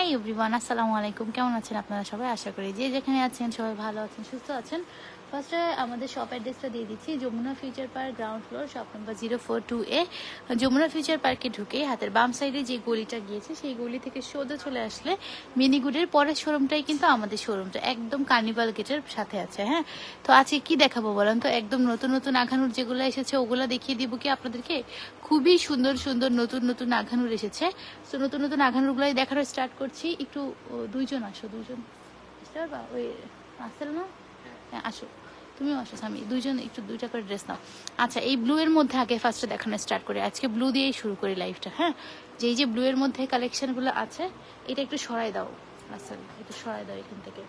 হ্যাঁ এভরিওয়ান আসসালামু আলাইকুম কেমন আছেন আপনারা সবাই? আশা করি যে যেখানে আছেন সবাই ভালো আছেন, সুস্থ আছেন। ফার্স্টে আমাদের শপ অ্যাড্রেসটা দিয়ে দিচ্ছি। Jamuna future park ground floor shop number zero four two A Jamuna future পার্কে ঢুকে হাতের বাম সাইডে যে গলিটা গিয়েছে, সেই গলি থেকে সোজা চলে আসলে মিনিগুডের পরের শোরুমটাই কিন্তু আমাদের শোরুমটা একদম কার্নিভাল গেটের সাথে আছে হ্যাঁ? তো আজকে কি দেখাবো বলেন তো? একদম নতুন নতুন আঘানুর যেগুলো এসেছে, ওগুলো দেখিয়ে দিব কি আপনাদেরকে? খুবই সুন্দর সুন্দর নতুন নতুন আঘানুর এসেছে। তো নতুন নতুন আঘানুরগুলোই দেখানো স্টার্ট করছি। একটু দুইজন আসো, দুইজন। বুঝতে পারবা? ওই আসছিল না? হ্যাঁ আসো। তুমিও আসো, স্বামী। দুইজন একটু দুইটা করে ড্রেস নাও। আচ্ছা এই ব্লু এর মধ্যে আগে ফার্স্টে দেখানো স্টার্ট করি। আজকে ব্লু দিয়েই শুরু করি লাইফটা হ্যাঁ? যে এই যে ব্লু এর মধ্যে কালেকশনগুলো আছে, এটা একটু সরাই দাও। আসল একটু সরাই দাও এখান থেকে।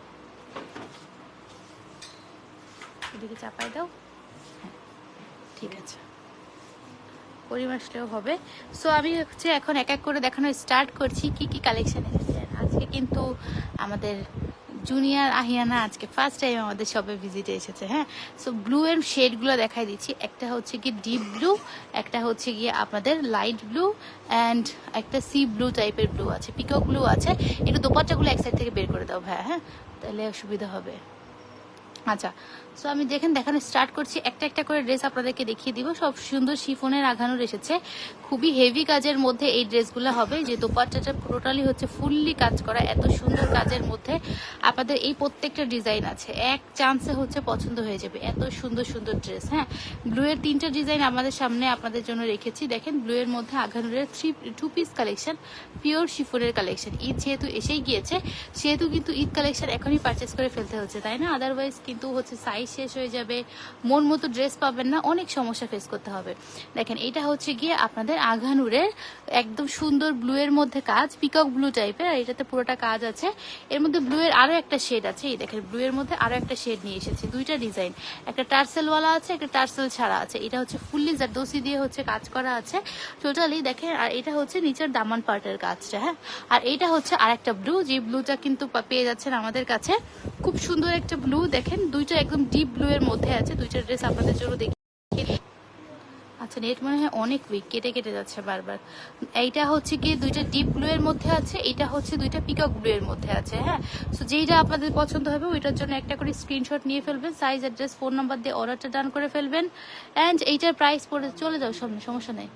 এদিকে চাপাই দাও। হ্যাঁ ঠিক আছে। পরিমাণ আসলেও হবে। সো আমি হচ্ছে এখন এক এক করে দেখানো স্টার্ট করছি, কি কি কালেকশন এসেছে। আজকে কিন্তু আমাদের জুনিয়র আহিয়ানা আজকে ফার্স্ট টাইম আমাদের শপে ভিজিটে এসেছে হ্যাঁ? সো ব্লু এর শেডগুলো দেখাই দিচ্ছি। একটা হচ্ছে কি ডিপ ব্লু একটা হচ্ছে গিয়ে আপনাদের লাইট ব্লু অ্যান্ড একটা সি ব্লু টাইপের ব্লু আছে পিকক ব্লু আছে। একটু দোপাট্টাগুলো এক সাইড থেকে বের করে দাও ভাই হ্যাঁ? তাহলে সুবিধা হবে। আচ্ছা সো আমি দেখেন, দেখানো স্টার্ট করছি। একটা একটা করে ড্রেস আপনাদেরকে দেখিয়ে দিব। সব সুন্দর শিফনের আঘানোর এসেছে। খুবই হেভি কাজের মধ্যে এই ড্রেসগুলো হবে। যে দোপাট্টাটা টোটালি হচ্ছে ফুললি কাজ করা, এত সুন্দর কাজের মধ্যে আপনাদের এই প্রত্যেকটা ডিজাইন আছে। এক চান্সে হচ্ছে পছন্দ হয়ে যাবে। এত সুন্দর সুন্দর ড্রেস হ্যাঁ? ব্লু এর তিনটা ডিজাইন আমাদের সামনে আপনাদের জন্য রেখেছি। দেখেন ব্লু এর মধ্যে আঘানুরের three two piece collection pure শিফনের কালেকশন ঈদ যেহেতু এসেই গিয়েছে, সেহেতু কিন্তু ঈদ কালেকশন এখনই পারচেস করে ফেলতে হচ্ছে, তাই না? আদারওয়াইজ কিন্তু হচ্ছে সাইজ শেষ হয়ে যাবে। মন মতো ড্রেস পাবেন না, অনেক সমস্যা ফেস করতে হবে। দেখেন, এটা হচ্ছে গিয়ে আপনাদের আঘানুরের একদম সুন্দর ব্লু এর মধ্যে কাজ পিকক ব্লু টাইপের আর এটাতে পুরোটা কাজ আছে। এর মধ্যে ব্লু এর আরও একটা শেড আছে, এই দেখেন ব্লু এর মধ্যে আরও একটা শেড নিয়ে এসেছে, দুইটা ডিজাইন একটা টার্সেল ওয়ালা আছে, একটা টার্সেল ছাড়া আছে। এটা হচ্ছে ফুললি জারদোসি দিয়ে হচ্ছে কাজ করা আছে। টোটালি দেখেন, আর এটা হচ্ছে নিচের দামান পার্টের কাজটা হ্যাঁ? আর এটা হচ্ছে আর একটা ব্লু যে ব্লুটা কিন্তু পেয়ে যাচ্ছেন আমাদের কাছে। খুব সুন্দর একটা ব্লু দেখেন, দুইটা একদম ডিপ ব্লু এর মধ্যে আছে। দুইটা ড্রেস আপনাদের জন্য দেখি। আচ্ছা নেট মনে হয় অনেক উইক কেটে কেটে যাচ্ছে বারবার। এইটা হচ্ছে কি দুইটা ডিপ ব্লু এর মধ্যে আছে এটা হচ্ছে দুইটা পিকক ব্লু এর মধ্যে আছে হ্যাঁ? সো যেইটা আপনাদের পছন্দ হবে, ওইটার জন্য একটা করে স্ক্রিনশট নিয়ে ফেলবেন সাইজ অ্যাড্রেস ফোন নাম্বার দিয়ে অর্ডারটা ডান করে ফেলবেন। অ্যান্ড এইটার প্রাইস পড়ে চলে যাও সামনে, সমস্যা নেই।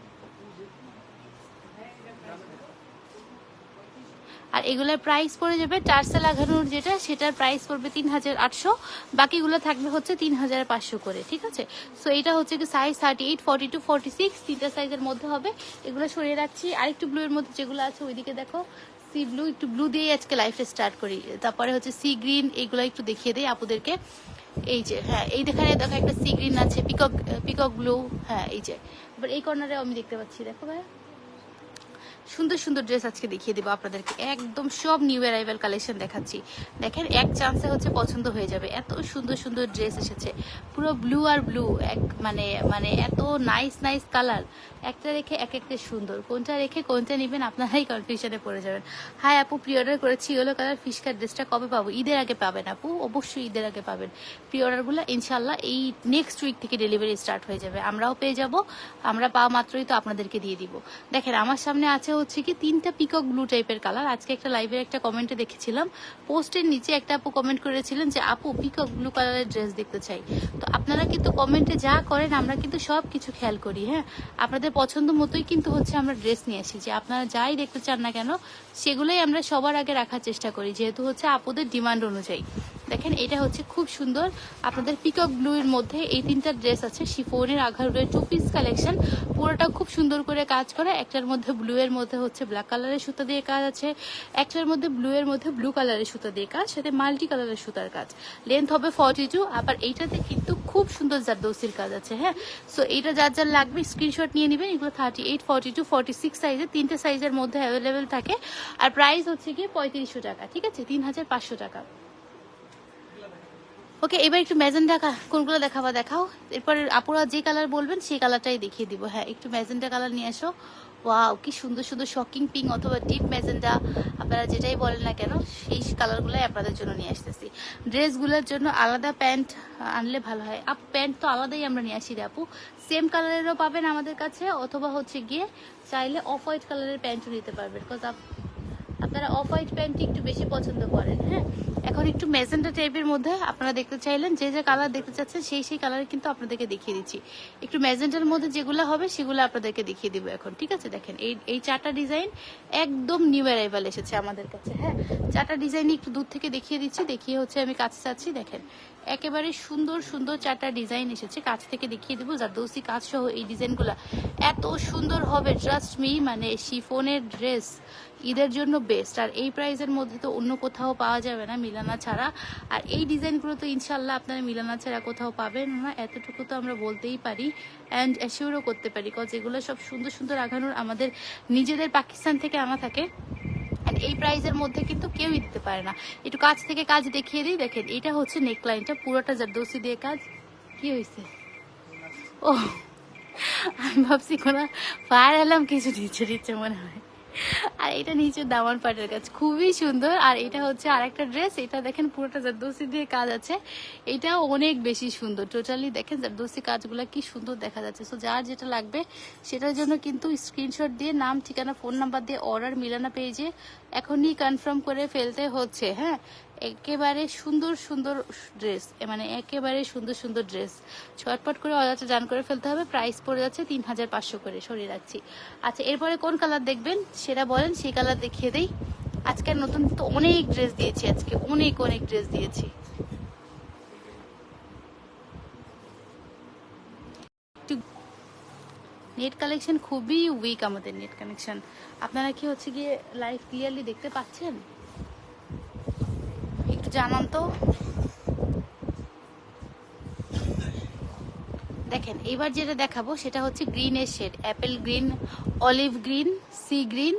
আর এগুলোর প্রাইস পড়ে যাবে টার্সেল লাগানোর যেটা, সেটার প্রাইস পড়বে তিন হাজার আটশো। বাকিগুলো থাকবে হচ্ছে তিন হাজার পাঁচশো করে, ঠিক আছে? সো এটা হচ্ছে কি size thirty eight forty two forty six তিনটা সাইজের মধ্যে হবে। এগুলো সরিয়ে রাখছি। আরেকটু ব্লু এর মধ্যে যেগুলো আছে, ওইদিকে দেখো সি ব্লু একটু ব্লু দিয়েই আজকে লাইফটা স্টার্ট করি। তারপরে হচ্ছে সি গ্রিন এগুলো একটু দেখিয়ে দিই আপুদেরকে। এই যে হ্যাঁ এই দেখানে দেখো একটা সি গ্রিন আছে পিকক পিকক ব্লু হ্যাঁ এই যে। এবার এই কর্নারে আমি দেখতে পাচ্ছি, দেখো ভাইয়া। সুন্দর সুন্দর ড্রেস আজকে দেখিয়ে দেবো আপনাদেরকে। একদম সব নিউ অ্যারাইভাল কালেকশন দেখাচ্ছি। দেখেন, এক চান্সে হচ্ছে পছন্দ হয়ে যাবে। এত সুন্দর সুন্দর ড্রেস এসেছে। পুরো ব্লু আর ব্লু এক মানে মানে এত নাইস নাইস কালার একটা রেখে এক একটা সুন্দর। কোনটা রেখে কোনটা নেবেন, আপনারাই কনফিউশনে পড়ে যাবেন। হ্যাঁ আপু প্রি অর্ডার করেছি ইয়েলো কালার ফিশ কাট ড্রেসটা কবে পাবো? ঈদের আগে পাবেন আপু, অবশ্যই ঈদের আগে পাবেন। প্রি অর্ডারগুলো ইনশাল্লাহ এই নেক্সট উইক থেকে ডেলিভারি স্টার্ট হয়ে যাবে। আমরাও পেয়ে যাব, আমরা পাওয়া মাত্রই তো আপনাদেরকে দিয়ে দিব। দেখেন, আমার সামনে আছে হচ্ছে কি তিনটা পিকক ব্লু টাইপের কালার আজকে একটা লাইভের একটা কমেন্টে দেখেছিলাম। পোস্টের নিচে একটা আপু কমেন্ট করেছিলেন যে, আপু পিকক ব্লু কালারের ড্রেস দেখতে চাই। তো আপনারা কিন্তু কমেন্টে যা করেন, আমরা কিন্তু সব কিছু খেয়াল করি হ্যাঁ? আপনাদের পছন্দ মতোই কিন্তু হচ্ছে আমরা ড্রেস নিয়ে আসি। যে আপনারা যাই দেখতে চান না কেন, সেগুলোই আমরা সবার আগে রাখার চেষ্টা করি। যেহেতু হচ্ছে আপুদের ডিমান্ড অনুযায়ী। দেখেন, এটা হচ্ছে খুব সুন্দর। আপনাদের পিকক ব্লু এর মধ্যে এই তিনটা ড্রেস আছে শিফনের আঘারের টু পিস কালেকশন পুরোটা খুব সুন্দর করে কাজ করা। একটার মধ্যে ব্লু এর মধ্যে হচ্ছে ব্ল্যাক কালারের সুতা দিয়ে কাজ আছে। একটার মধ্যে ব্লু এর মধ্যে ব্লু কালারের সুতা দিয়ে কাজ, সাথে মাল্টি কালারের সুতার কাজ। লেন্থ হবে ফর্টি টু আবার এইটাতে কিন্তু খুব সুন্দর জারদৌসির কাজ আছে হ্যাঁ? সো এইটা যার যার লাগবে স্ক্রিনশট নিয়ে নেবেন। এগুলো thirty eight forty two forty six সাইজের তিনটে সাইজের মধ্যে অ্যাভেলেবেল থাকে। আর প্রাইস হচ্ছে গিয়ে পঁয়ত্রিশশো টাকা, ঠিক আছে? তিন হাজার পাঁচশো টাকা। ওকে এবার একটু ম্যাজেন্টা কোনগুলো দেখাবা দেখাও। এরপর আপুরা যে কালার বলবেন, সেই কালারটাই দেখিয়ে দিব। হ্যাঁ একটু ম্যাজেন্টা কালার নিয়ে আসো। ওয়াও কি সুন্দর সুন্দর শকিং পিঙ্ক অথবা ডিপ ম্যাজেন্টা আপনারা যেটাই বলেন না কেন, সেই কালারগুলোই আপনাদের জন্য নিয়ে আসতেছি। ড্রেসগুলোর জন্য আলাদা প্যান্ট আনলে ভালো হয়। আপ, প্যান্ট তো আলাদাই আমরা নিয়ে আসি রে আপু। সেম কালারেরও পাবেন আমাদের কাছে, অথবা হচ্ছে গিয়ে চাইলে অফ হোয়াইট কালারের প্যান্টও নিতে পারবেন। বিকজ আপনারা অফ হোয়াইট প্যান্টটি একটু বেশি পছন্দ করেন হ্যাঁ? এখন একটু মেজেন্টা টাইপের মধ্যে আপনারা দেখতে চাইলেন, যে যে কালার দেখতে চাচ্ছেন সেই সেই কালার কিন্তু আপনাদেরকে দেখিয়ে দিচ্ছি। একটু মেজেন্টার মধ্যে যেগুলো হবে সেগুলো আপনাদেরকে দেখিয়ে দিব এখন, ঠিক আছে? দেখেন, এই এই চারটা ডিজাইন একদম নিউ অ্যারাইভাল এসেছে আমাদের কাছে হ্যাঁ? চারটা ডিজাইন একটু দূর থেকে দেখিয়ে দিচ্ছি, দেখিয়ে হচ্ছে আমি কাছে চাচ্ছি দেখেন। একেবারে সুন্দর সুন্দর চারটা ডিজাইন এসেছে, কাছ থেকে দেখিয়ে দেবো জারদৌসি কাজ সহ এই ডিজাইনগুলো এত সুন্দর হবে ট্রাস্ট মি মানে শিফনের ড্রেস ঈদের জন্য বেস্ট আর এই প্রাইসের মধ্যে তো অন্য কোথাও পাওয়া যাবে না, মিলানা ছাড়া। আর এই ডিজাইনগুলো তো ইনশাল্লাহ আপনারা মিলানা ছাড়া কোথাও পাবেন না, এতটুকু তো আমরা বলতেই পারি অ্যান্ড অ্যাসিওরও করতে পারি কজ এগুলো সব সুন্দর সুন্দর আঘানোর আমাদের নিজেদের পাকিস্তান থেকে আনা থাকে। আর এই প্রাইজের মধ্যে কিন্তু কেউই দিতে পারে না। একটু কাছ থেকে কাজ দেখিয়ে দিই, দেখেন, এটা হচ্ছে নেকলাইনটা পুরোটা জারদৌসি দিয়ে কাজ। কি হয়েছে ও, আমি ভাবছি কোনো ফায়ার অ্যালার্ম কিছু দিচ্ছে দিচ্ছে মনে হয়। আর এটা নিচে দামান পাটের কাজ খুবই সুন্দর। আর এটা হচ্ছে আর একটা ড্রেস এটা দেখেন পুরোটা জারদোসি দিয়ে কাজ আছে। এটাও অনেক বেশি সুন্দর টোটালি দেখেন জারদোসি কাজগুলো কি সুন্দর দেখা যাচ্ছে। সো যার যেটা লাগবে, সেটার জন্য কিন্তু স্ক্রিনশট দিয়ে, নাম, ঠিকানা ফোন নাম্বার দিয়ে অর্ডার মিলানা যে এখনই কনফার্ম করে ফেলতে হচ্ছে হ্যাঁ? একেবারে সুন্দর সুন্দর ড্রেস মানে একেবারে সুন্দর সুন্দর ড্রেস ছটপট করে অর্ডারটা ডান করে ফেলতে হবে প্রাইস পড়ে যাচ্ছে তিন হাজার পাঁচশো করে, সরিয়ে রাখছি। আচ্ছা এরপরে কোন কালার দেখবেন? সেটা বলেন, সেই কালার দেখিয়ে দেই। আজকে নতুন তো অনেক ড্রেস দিয়েছি, আজকে অনেক অনেক ড্রেস দিয়েছি। নেট কালেকশন খুবই উইক আমাদের নেট কানেকশন আপনারা কি হচ্ছে গিয়ে লাইভ ক্লিয়ারলি দেখতে পাচ্ছেন? জানান তো। দেখেন এবার যেটা দেখাবো সেটা হচ্ছে গ্রিন এর shade, apple green, olive green, sea green,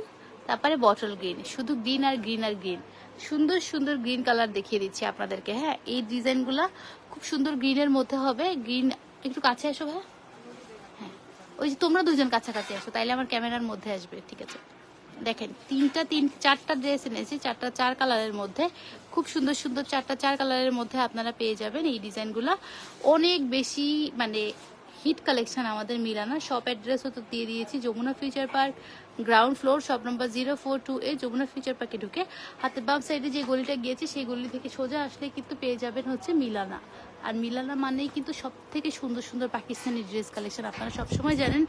তারপরে বটল গ্রিন, শুধু গ্রিন আর গ্রিন আর গ্রিন। সুন্দর সুন্দর গ্রিন কালার দেখিয়ে দিচ্ছি আপনাদেরকে হ্যাঁ? এই ডিজাইনগুলা খুব সুন্দর গ্রিনের মধ্যে হবে। গ্রিন, একটু কাছে এসো ভাই হ্যাঁ। ওই যে তোমরা দুজন কাছাকাছি আসো, তাইলে আমার ক্যামেরার মধ্যে আসবে, ঠিক আছে? দেখেন, তিনটা তিন, চারটা ড্রেস এনেছি, চারটা চার কালারের মধ্যে। খুব সুন্দর সুন্দর চারটা চার কালারের মধ্যে আপনারা পেয়ে যাবেন এই ডিজাইনগুলো। অনেক বেশি মানে হিট কালেকশন আমাদের মিলানা। শপ অ্যাড্রেসও তো দিয়ে দিয়েছি, Jamuna future park ground floor shop number zero four two A Jamuna future পার্কে ঢুকে হাতে বাম সাইডে যে গলিটা গিয়েছে, সেই গলি থেকে সোজা আসলে কিন্তু পেয়ে যাবেন হচ্ছে মিলানা। আর মিলানা মানেই কিন্তু সব থেকে সুন্দর সুন্দর পাকিস্তানি ড্রেস কালেকশন আপনারা সবসময় জানেন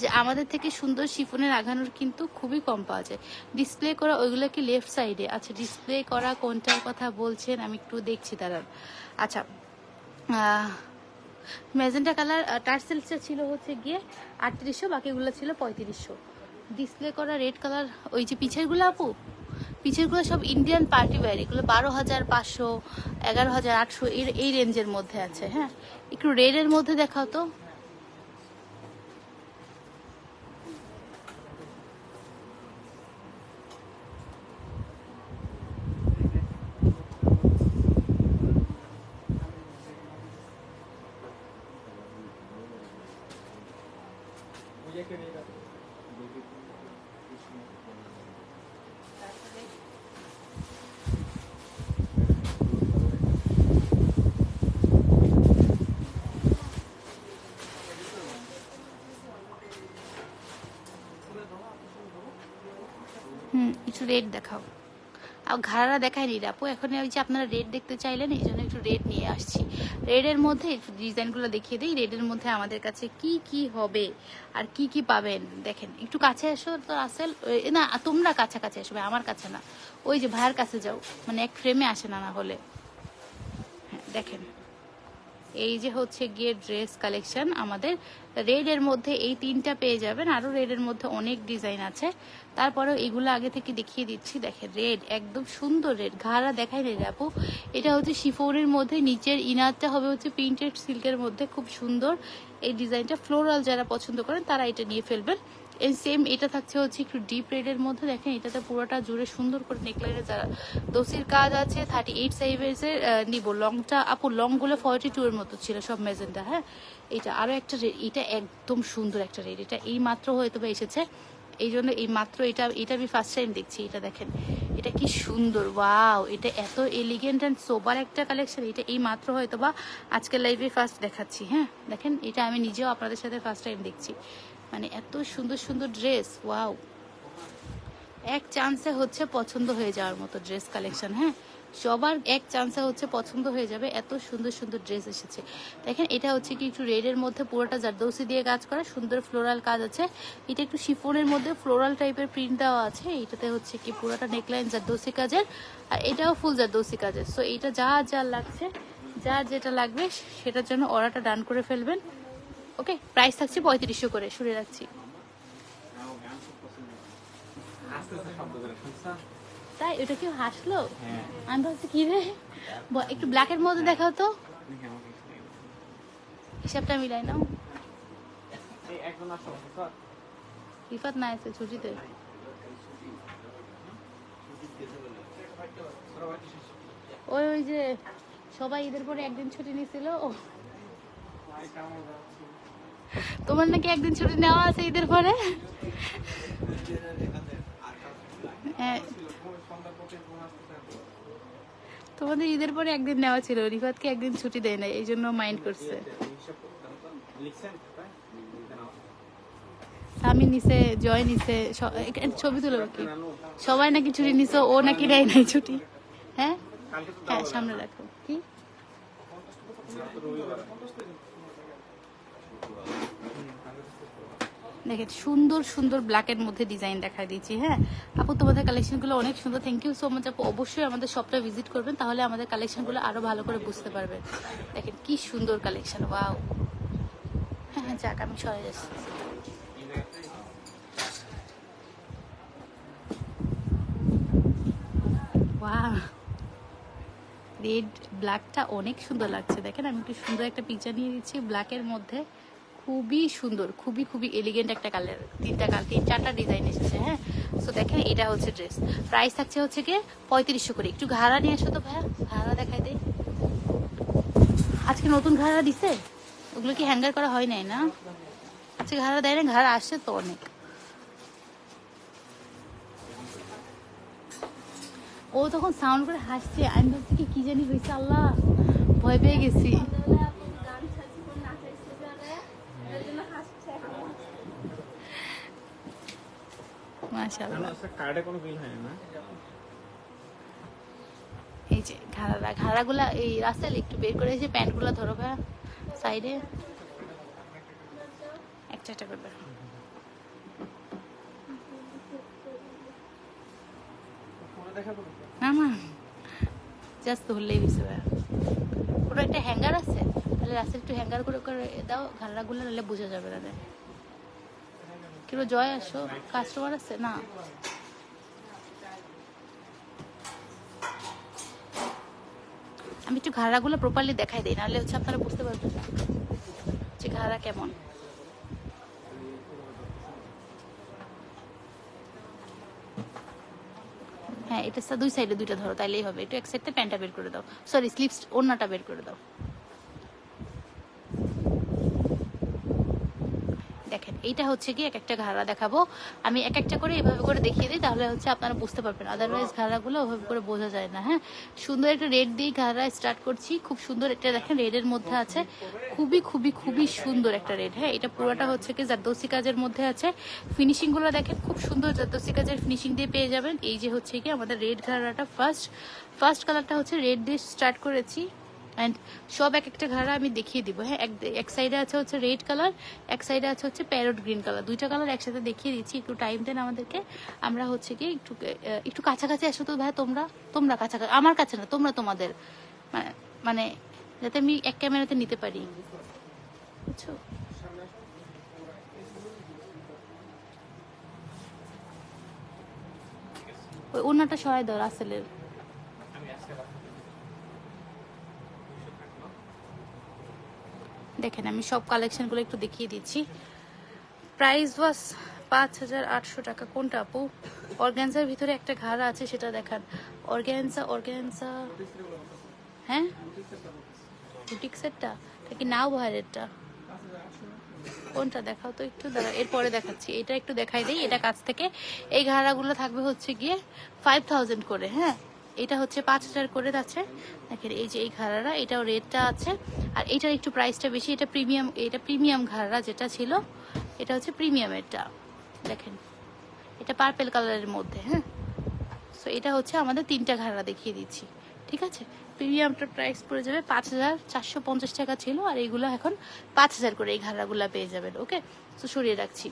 যে আমাদের থেকে সুন্দর শিফনের আঘানোর কিন্তু খুবই কম পাওয়া যায়। ডিসপ্লে করা ওইগুলো কি লেফট সাইডে আচ্ছা ডিসপ্লে করা কোনটার কথা বলছেন? আমি একটু দেখছি, দাঁড়ান। আচ্ছা ম্যাজেন্টা কালার টার্সেলসটা ছিল হচ্ছে গিয়ে আটত্রিশশো, বাকিগুলো ছিল পঁয়ত্রিশশো। ডিসপ্লে করা রেড কালার ওই যে পিছেরগুলো আপু? পিছেরগুলো সব ইন্ডিয়ান পার্টি ওয়্যার এগুলো বারো হাজার, পাঁচশো, এগারো হাজার, আটশো এই রেঞ্জের মধ্যে আছে হ্যাঁ? একটু রেডের মধ্যে দেখাও তো হুম একটু রেড দেখাও আর ঘাড়া দেখায়নি রে আপু এখন ওই যে আপনারা রেড দেখতে চাইলেন, এই জন্য একটু রেড নিয়ে আসছি। রেডের মধ্যে ডিজাইনগুলো দেখিয়ে দিই রেডের মধ্যে আমাদের কাছে কি কি হবে আর কি কি পাবেন দেখেন। একটু কাছে এসো তো আসেল না, তোমরা কাছাকাছি আসবে, আমার কাছে না। ওই যে ভাইয়ের কাছে যাও মানে এক ফ্রেমে আসে না না হলে। হ্যাঁ দেখেন। এই যে হচ্ছে গিয়ে ড্রেস কালেকশন আমাদের রেড এর মধ্যে এই তিনটা পেয়ে যাবেন। আরও রেড এর মধ্যে অনেক ডিজাইন আছে। তারপরে এগুলো আগে থেকে দেখিয়ে দিচ্ছি। দেখেন, রেড, একদম সুন্দর রেড। ঘাড়া দেখাই রেড আপু। এটা হচ্ছে শিফোনের মধ্যে, নিচের ইনারটা হবে হচ্ছে প্রিন্টেড সিল্কের মধ্যে। খুব সুন্দর। এই ডিজাইনটা ফ্লোরাল যারা পছন্দ করেন তারা এটা নিয়ে ফেলবেন। এই সেম এটা থাকছে হচ্ছে একটু ডিপ রেডের মধ্যে। দেখেন, এটাতে পুরোটা জুড়ে সুন্দর করে নেকলাইনে যারা দোষির কাজ আছে থার্টি এইট সাইজের নিব। লংটা আপু লংগুলো ফর্টি টু এর মতো ছিল, সব মেজেন্টা হ্যাঁ? এটা আরও একটা রেড এটা একদম সুন্দর একটা রেড এটা এই মাত্র হয়তো বা এসেছে। এই জন্য এই মাত্র এটা এটা আমি ফার্স্ট টাইম দেখছি, এটা দেখেন। এটা কি সুন্দর ওয়াও এটা এত এলিগেন্ট অ্যান্ড সোবার একটা কালেকশন এটা এই মাত্র হয়তো বা আজকের লাইভে ফার্স্ট দেখাচ্ছি হ্যাঁ? দেখেন, এটা আমি নিজেও আপনাদের সাথে ফার্স্ট টাইম দেখছি। মানে এত সুন্দর সুন্দর ড্রেস ওয়াও এক চান্সে হচ্ছে পছন্দ হয়ে যাওয়ার মতো ড্রেস কালেকশন হ্যাঁ? সবার এক চান্সে হচ্ছে পছন্দ হয়ে যাবে, এত সুন্দর সুন্দর ড্রেস এসেছে। দেখেন, এটা হচ্ছে কি একটু রেডের মধ্যে পুরোটা জারদৌসি দিয়ে কাজ করা, সুন্দর ফ্লোরাল কাজ আছে। এটা একটু শিফনের মধ্যে ফ্লোরাল টাইপের প্রিন্ট দেওয়া আছে এটাতে হচ্ছে কি পুরোটা নেকলাইন জারদৌসি কাজের, আর এটাও ফুল জারদৌসি কাজের। সো এটা যা যা লাগছে, যা যেটা লাগবে, সেটার জন্য অর্ডারটা ডান করে ফেলবেন। ওকে প্রাইস থাকছে পঁয়ত্রিশশো করে শুনে রাখছি। তাই ওটা কেউ হাসলো? হ্যাঁ। আমি ভাবছি কি রে? একটু ব্ল্যাকের মধ্যে দেখাও তো? হিসাবটা মিলাই নাও। রিফাত না আছে ছুটিতে। ওই ওই যে সবাই ঈদের পরে একদিন ছুটি নিছিল ও। তোমার নাকি একদিন ছুটি নেওয়া আছে ঈদের পরে? হ্যাঁ, তোমাদের ঈদের পরে একদিন নেওয়া ছিল রিফাতকে একদিন ছুটি দেয় না এই জন্য মাইন্ড করছে। স্বামী নিছে জয় নিছে ছবি তুলো কি সবাই নাকি ছুটি নিছে ও নাকি নেয় নাই ছুটি। হ্যাঁ? হ্যাঁ সামনে রাখো। কি? দেখেন, সুন্দর সুন্দর ব্ল্যাকের মধ্যে ডিজাইন দেখা দিয়েছি হ্যাঁ? আপু, তোমাদের কালেকশনগুলো অনেক সুন্দর। থ্যাংক ইউ সো মাচ আপু। অবশ্যই আমাদের শপটা ভিজিট করবেন, তাহলে আমাদের কালেকশনগুলো আরও ভালো করে বুঝতে পারবেন। দেখেন, কি সুন্দর কালেকশন ওয়াও হ্যাঁ হ্যাঁ যাক, আমি সরে যাচ্ছি। রেড ব্ল্যাকটা অনেক সুন্দর লাগছে। দেখেন, আমি একটু সুন্দর একটা পিকচার নিয়ে দিচ্ছি ব্ল্যাকের মধ্যে। খুবই সুন্দর, খুবই খুবই এলিগেন্ট একটা কালার তিনটা কালার তিন, চারটা ডিজাইন এসেছে হ্যাঁ? সো দেখেন, এটা হচ্ছে ড্রেস প্রাইস থাকছে হচ্ছে কি পঁয়ত্রিশশো করে। একটু ঘাড়া নিয়ে আসো তো ভাইয়া, ঘাড়া দেখাই দে আজকে নতুন ঘাড়া দিছে? ওগুলো কি হ্যাঙ্গার করা হয় নাই না? আজকে ঘাড়া দেয় না, ঘাড়া আসছে তো অনেক। ও তখন সাউন্ড করে হাসছে। আমি ভাবছি কি জানি হয়েছে, আল্লাহ। ভয় পেয়ে গেছি। মাশাআল্লাহ। কার্ডে কোনো বিল হয় না। এই যে ঘাড়া ঘাড়াগুলা এই রাস্তায় একটু বের করে এসে প্যান্টগুলো ধরো ভাই সাইডে একটা না জাস্ট ধরলেই হয়েছে ভাই কোনো একটা হ্যাঙ্গার আছে? তাহলে রাস্তায় একটু হ্যাঙ্গার করে করে দাও ঘাড়াগুলো নাহলে বোঝা যাবে না কিলো জয় আসো? কাস্টমার আছে? না। আমি একটু ঘাড়াগুলো প্রপারলি দেখাই দিই, নাহলে হচ্ছে আপনারা বুঝতে পারবেন না যে ঘাড়া কেমন। হ্যাঁ এটা দুই সাইডে দুইটা ধরো, তাইলেই হবে। একটু এক সাইডে প্যান্টটা বের করে দাও। সরি স্লিপস ওড়নাটা বের করে দাও। দেখেন, এইটা হচ্ছে কি এক একটা ঘাড়া দেখাবো। আমি এক একটা করে এভাবে করে দেখিয়ে দিই, তাহলে হচ্ছে আপনারা বুঝতে পারবেন। আদারওয়াইজ ঘাড়াগুলো ওভাবে করে বোঝা যায় না হ্যাঁ? সুন্দর একটা রেড দিয়ে ঘাড়া স্টার্ট করছি। খুব সুন্দর একটা দেখেন রেডের মধ্যে আছে। খুবই খুবই খুবই সুন্দর একটা রেড হ্যাঁ? এটা পুরোটা হচ্ছে কি জারদৌসি কাজের মধ্যে আছে। ফিনিশিংগুলো দেখেন, খুব সুন্দর জারদৌসি কাজের ফিনিশিং দিয়ে পেয়ে যাবেন। এই যে হচ্ছে কি আমাদের রেড ঘাড়াটা ফার্স্ট ফার্স্ট কালারটা হচ্ছে রেড দিয়ে স্টার্ট করেছি। অ্যান্ড সব এক একটা ঘাড়া আমি দেখিয়ে দিব। হ্যাঁ এক সাইডে আছে হচ্ছে রেড কালার এক সাইডে আছে হচ্ছে প্যারট গ্রিন কালার দুইটা কালার একসাথে দেখিয়ে দিচ্ছি, একটু টাইম দেন আমাদেরকে। আমরা হচ্ছে কি একটু একটু কাছাকাছি আসো তো ভাই, তোমরা তোমরা কাছাকাছি, আমার কাছে না, তোমরা তোমাদের, মানে- মানে যাতে আমি এক ক্যামেরাতে নিতে পারি। বুঝছ? ওই ওনাটা সরাই দাও, রাসেলের আমি আজকে রাখব দেখেন, আমি সব কালেকশনগুলো একটু দেখিয়ে দিচ্ছি। প্রাইস ওয়াজ পাঁচ হাজার আটশো টাকা। কোনটা আপু? অর্গ্যান্সার ভিতরে একটা ঘাড়া আছে, সেটা দেখান। অর্গ্যান্সা অর্গ্যান্সা হ্যাঁ? বুটিক সেটটা এটা কি নাও ভাইরেরটা? কোনটা? দেখাও তো একটু দাঁড়া এরপরে দেখাচ্ছি। এটা একটু দেখাই দিই, এটা কাছ থেকে। এই ঘাড়াগুলো থাকবে হচ্ছে গিয়ে ফাইভ থাউজেন্ড করে হ্যাঁ? এটা হচ্ছে পাঁচ হাজার করে আছে দেখেন, এই যে এই ঘাড়ারা এটাও রেটটা আছে। আর এটার একটু প্রাইসটা বেশি, এটা প্রিমিয়াম এটা প্রিমিয়াম ঘাড়া যেটা ছিল, এটা হচ্ছে প্রিমিয়ামেরটা দেখেন, এটা পার্পেল কালারের মধ্যে হ্যাঁ? সো এটা হচ্ছে আমাদের তিনটা ঘাড়া দেখিয়ে দিচ্ছি, ঠিক আছে? প্রিমিয়ামটার প্রাইস পড়ে যাবে পাঁচ হাজার চারশো পঞ্চাশ টাকা ছিল, আর এইগুলো এখন পাঁচ হাজার করে এই ঘাড়াগুলো পেয়ে যাবেন ওকে তো সরিয়ে রাখছি।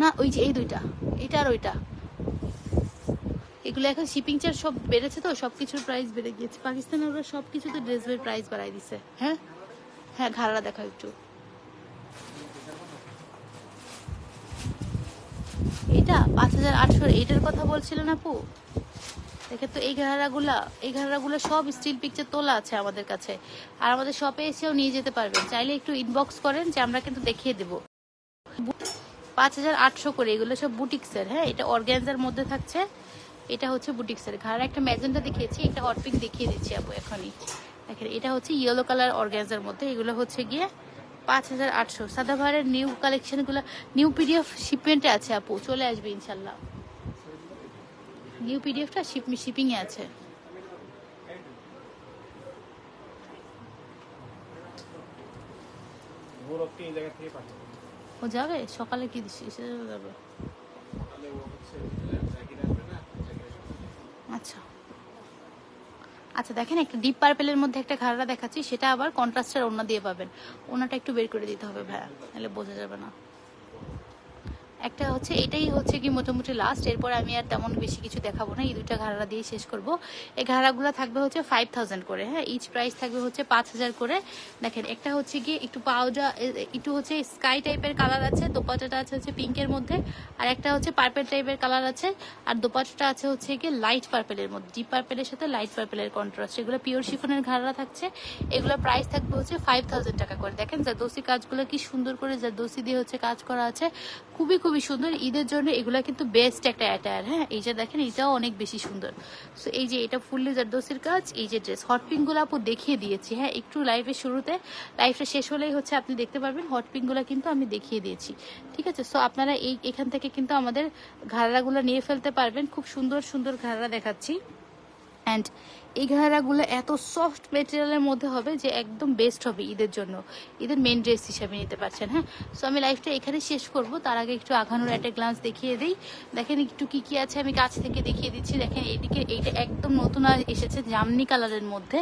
না, ওই যে এই দুইটা, এটা আর ওইটা। এগুলো এখন শিপিং চার্জ সব বেড়েছে তো সব কিছুর প্রাইস বেড়ে গিয়েছে। পাকিস্তানে ওরা সব কিছুতে ড্রেসের প্রাইস বাড়াই দিছে। হ্যাঁ? হ্যাঁ ঘাড়া দেখা একটু। এটা পাঁচ হাজার আটশো এটার কথা বলছিলেন আপু? দেখে তো এই ঘাড়াগুলা এই ঘাড়াগুলো সব স্টিল পিকচার তোলা আছে আমাদের কাছে। আর আমাদের শপে এসেও নিয়ে যেতে পারবেন। চাইলে একটু ইনবক্স করেন যে আমরা কিন্তু দেখিয়ে দেবো। পাঁচ হাজার আটশো করে এগুলো সব বুটিক্সের হ্যাঁ? এটা অর্গ্যানজার মধ্যে থাকছে। এটা হচ্ছে বুটিক্সের ঘাড়া। একটা ম্যাজেন্টা দেখিয়েছি, একটা পিঙ্ক দেখিয়ে দিচ্ছি আপু এখনই। দেখেন, এটা হচ্ছে ইয়েলো কালার অর্গ্যানজার মধ্যে। এগুলো হচ্ছে গিয়ে পাঁচ হাজার আটশো। সাদাভারের নিউ কালেকশনগুলো নিউ পিডিএফ শিপমেন্টে আছে আপু। চলে আসবে ইনশাল্লাহ। নিউ পিডিএফটা শিপ শিপিংয়ে আছে। ও যাবে? সকালে কি সেটা যাবে তাহলে ও হচ্ছে জাকির আসবে না জাকিরের সাথে আচ্ছা। আচ্ছা দেখেন একটা ডিপ পার্পেলের মধ্যে একটা ঘাড়া দেখাচ্ছি, সেটা আবার কন্ট্রাস্টের ওনা দিয়ে পাবেন। ওনাটা একটু বের করে দিতে হবে ভাইয়া তাহলে বোঝা যাবে না। একটা হচ্ছে, এটাই হচ্ছে কি মোটামুটি লাস্ট এরপর আমি আর তেমন বেশি কিছু দেখাবো না। এই দুইটা ঘাড়া দিয়ে শেষ করব। এই ঘাড়াগুলো থাকবে হচ্ছে ফাইভ থাউজেন্ড করে হ্যাঁ? ইচ প্রাইস থাকবে হচ্ছে পাঁচ হাজার করে। দেখেন, একটা হচ্ছে গিয়ে একটু পাউডার একটু হচ্ছে স্কাই টাইপের কালার আছে দোপাটাটা আছে হচ্ছে পিঙ্কের মধ্যে, আর একটা হচ্ছে পার্পেল টাইপের কালার আছে, আর দোপাটাটা আছে হচ্ছে গিয়ে লাইট পার্পেলের মধ্যে ডিপ পার্পেলের সাথে লাইট পার্পেলের কন্ট্রাস্ট এগুলো পিওর শিফনের ঘাড়া থাকছে। এগুলো প্রাইস থাকবে হচ্ছে ফাইভ টাকা করে। দেখেন, জারদোসি কাজগুলো কি সুন্দর করে জারদোসি দিয়ে হচ্ছে কাজ করা আছে। খুবই খুবই সুন্দর। ঈদের জন্য এগুলো কিন্তু বেস্ট একটা অ্যাটায়ার হ্যাঁ? এই যে দেখেন, এটাও অনেক বেশি সুন্দর। সো এই যে এটা ফুললি জারদোসির কাজ, এই যে ড্রেস হট পিঙ্কগুলো আপু দেখিয়ে দিয়েছি হ্যাঁ? একটু লাইফের শুরুতে। লাইফটা শেষ হলেই হচ্ছে, আপনি দেখতে পারবেন হট পিঙ্কগুলো কিন্তু আমি দেখিয়ে দিয়েছি। ঠিক আছে? সো আপনারা এই, এখান থেকে কিন্তু আমাদের ঘাড়াগুলো নিয়ে ফেলতে পারবেন। খুব সুন্দর সুন্দর ঘাড়া দেখাচ্ছি। অ্যান্ড এই ঘাড়াগুলো এত সফট মেটেরিয়ালের মধ্যে হবে যে একদম বেস্ট হবে ঈদের জন্য। ঈদের মেন ড্রেস হিসাবে নিতে পারছেন হ্যাঁ? সো আমি লাইফটা এখানে শেষ করব। তার আগে একটু আঘানোর একটা গ্লান্স দেখিয়ে দিই। দেখেন একটু কি কি আছে, আমি কাছ থেকে দেখিয়ে দিচ্ছি। দেখেন এইদিকে এইটা একদম নতুন এসেছে জামনি কালারের মধ্যে।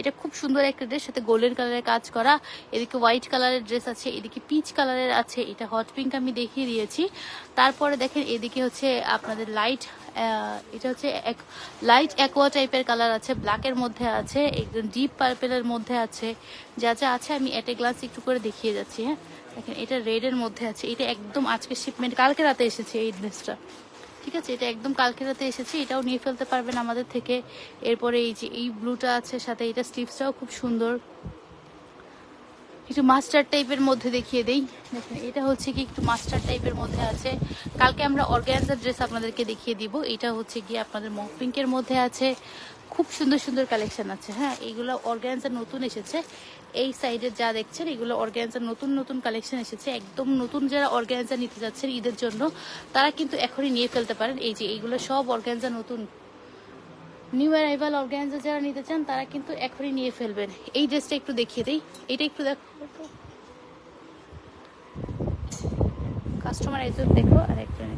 এটা খুব সুন্দর একটা ড্রেস সাথে গোল্ডেন কালারের কাজ করা। এদিকে হোয়াইট কালারের ড্রেস আছে, এদিকে পিচ কালারের আছে। এটা হট পিঙ্ক আমি দেখিয়ে দিয়েছি। তারপরে দেখেন এদিকে হচ্ছে আপনাদের লাইট এটা হচ্ছে এক লাইট অ্যাকোয়া টাইপের কালার আছে ব্ল্যাকের মধ্যে আছে, একদম ডিপ পার্পেলের মধ্যে আছে। যা যা আছে আমি এটে গ্লাস একটু করে দেখিয়ে যাচ্ছি হ্যাঁ? দেখেন, এটা রেডের মধ্যে আছে, এটা একদম আজকে শিপমেন্ট কালকে রাতে এসেছে এই ড্রেসটা ঠিক আছে? এটা একদম কালকে রাতে এসেছে, এটাও নিয়ে ফেলতে পারবেন আমাদের থেকে। এরপরে এই যে এই ব্লুটা আছে, সাথে এটা স্লিভসটাও খুব সুন্দর। একটু মাস্টার টাইপের মধ্যে দেখিয়ে দেই। দেখেন, এটা হচ্ছে কি একটু মাস্টার টাইপের মধ্যে আছে। কালকে আমরা অর্গ্যানজার ড্রেস আপনাদেরকে দেখিয়ে দিব। এটা হচ্ছে কি আপনাদের মক পিঙ্কের মধ্যে আছে। খুব সুন্দর সুন্দর কালেকশন আছে। হ্যাঁ এইগুলো অর্গ্যানজার নতুন এসেছে। এই সাইডে যা দেখছেন, এগুলো অর্গ্যানজার নতুন নতুন কালেকশন এসেছে। একদম নতুন যারা অর্গ্যানজা নিতে যাচ্ছেন ঈদের জন্য, তারা কিন্তু এখনই নিয়ে ফেলতে পারেন। এই যে এইগুলো সব অর্গ্যানজা নতুন। নিউ অ্যারাইভাল অর্গ্যানজা যারা নিতে চান, তারা কিন্তু এখনই নিয়ে ফেলবেন। এই ড্রেসটা একটু দেখিয়ে দেই। এটা একটু দেখো কাস্টমার একজন দেখো আর একজন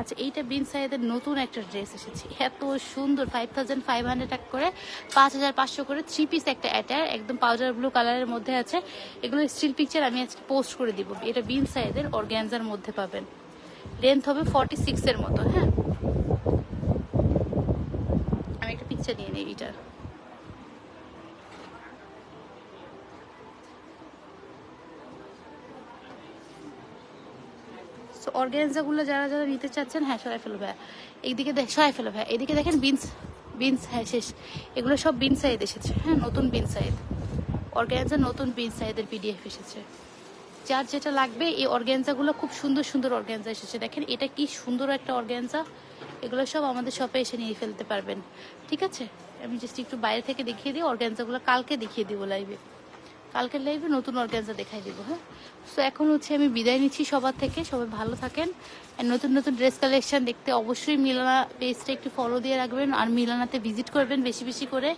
আচ্ছা এইটা বিন সাইদের নতুন একটা ড্রেস এসেছে। এত সুন্দর ফাইভ থাউজেন্ড ফাইভ হান্ড্রেড টাকা করে, পাঁচ হাজার পাঁচশো করে থ্রি পিস একটা অ্যাটার একদম পাউডার ব্লু কালারের মধ্যে আছে। এগুলো স্টিল পিকচার আমি আজকে পোস্ট করে দিব। এটা বিন সাইদের অর্গ্যানজার মধ্যে পাবেন। লেন্থ হবে ফর্টি সিক্সের মতো হ্যাঁ? আমি একটা পিকচার নিয়ে নিই এটার অর্গ্যানজাগুলো যারা যারা নিতে চাচ্ছেন হ্যাঁ সরাই ফেলো ভাইয়া। এইদিকে দেখ সরাই ফেলো ভাইয়া। এদিকে দেখেন বিনস বিনস হ্যাঁ শেষ। এগুলো সব বিন সাইড এসেছে। হ্যাঁ নতুন বিন সাইড অর্গ্যানজা নতুন বিন সাইডের পিডিএফ এসেছে। যার যেটা লাগবে, এই অর্গ্যানজাগুলো খুব সুন্দর সুন্দর অর্গ্যানজা এসেছে। দেখেন, এটা কি সুন্দর একটা অর্গ্যানজা এগুলো সব আমাদের শপে এসে নিয়ে ফেলতে পারবেন। ঠিক আছে? আমি জাস্ট একটু বাইরে থেকে দেখিয়ে দিই অর্গ্যানজাগুলো কালকে দেখিয়ে দিব লাইভে কালকের লাইভে নতুন অর্গ্যানজা দেখাই দিব হ্যাঁ? সো এখন হচ্ছে আমি বিদায় নিচ্ছি সবার থেকে। সবাই ভালো থাকেন। আর নতুন নতুন ড্রেস কালেকশন দেখতে অবশ্যই মিলানা পেজটা একটু ফলো দিয়ে রাখবেন। আর মিলানাতে ভিজিট করবেন বেশি বেশি করে।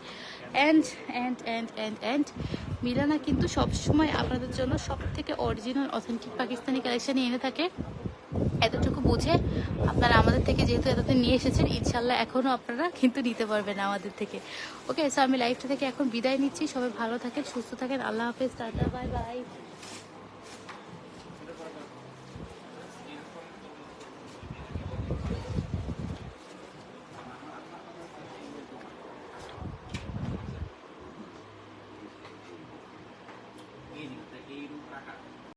And and and and and Milana কিন্তু সবসময় আপনাদের জন্য সব থেকে অরিজিনাল অথেন্টিক পাকিস্তানি কালেকশানই এনে থাকে। এতটুকু বুঝে আপনারা আমাদের থেকে যেহেতু এতদিন নিয়ে এসেছেন ইনশাল্লাহ এখনও আপনারা কিন্তু নিতে পারবেন আমাদের থেকে। ওকে সো আমি লাইফটা থেকে এখন বিদায় নিচ্ছি। সবাই ভালো থাকেন, সুস্থ থাকেন। আল্লাহ হাফেজ, টাটা বাই বাই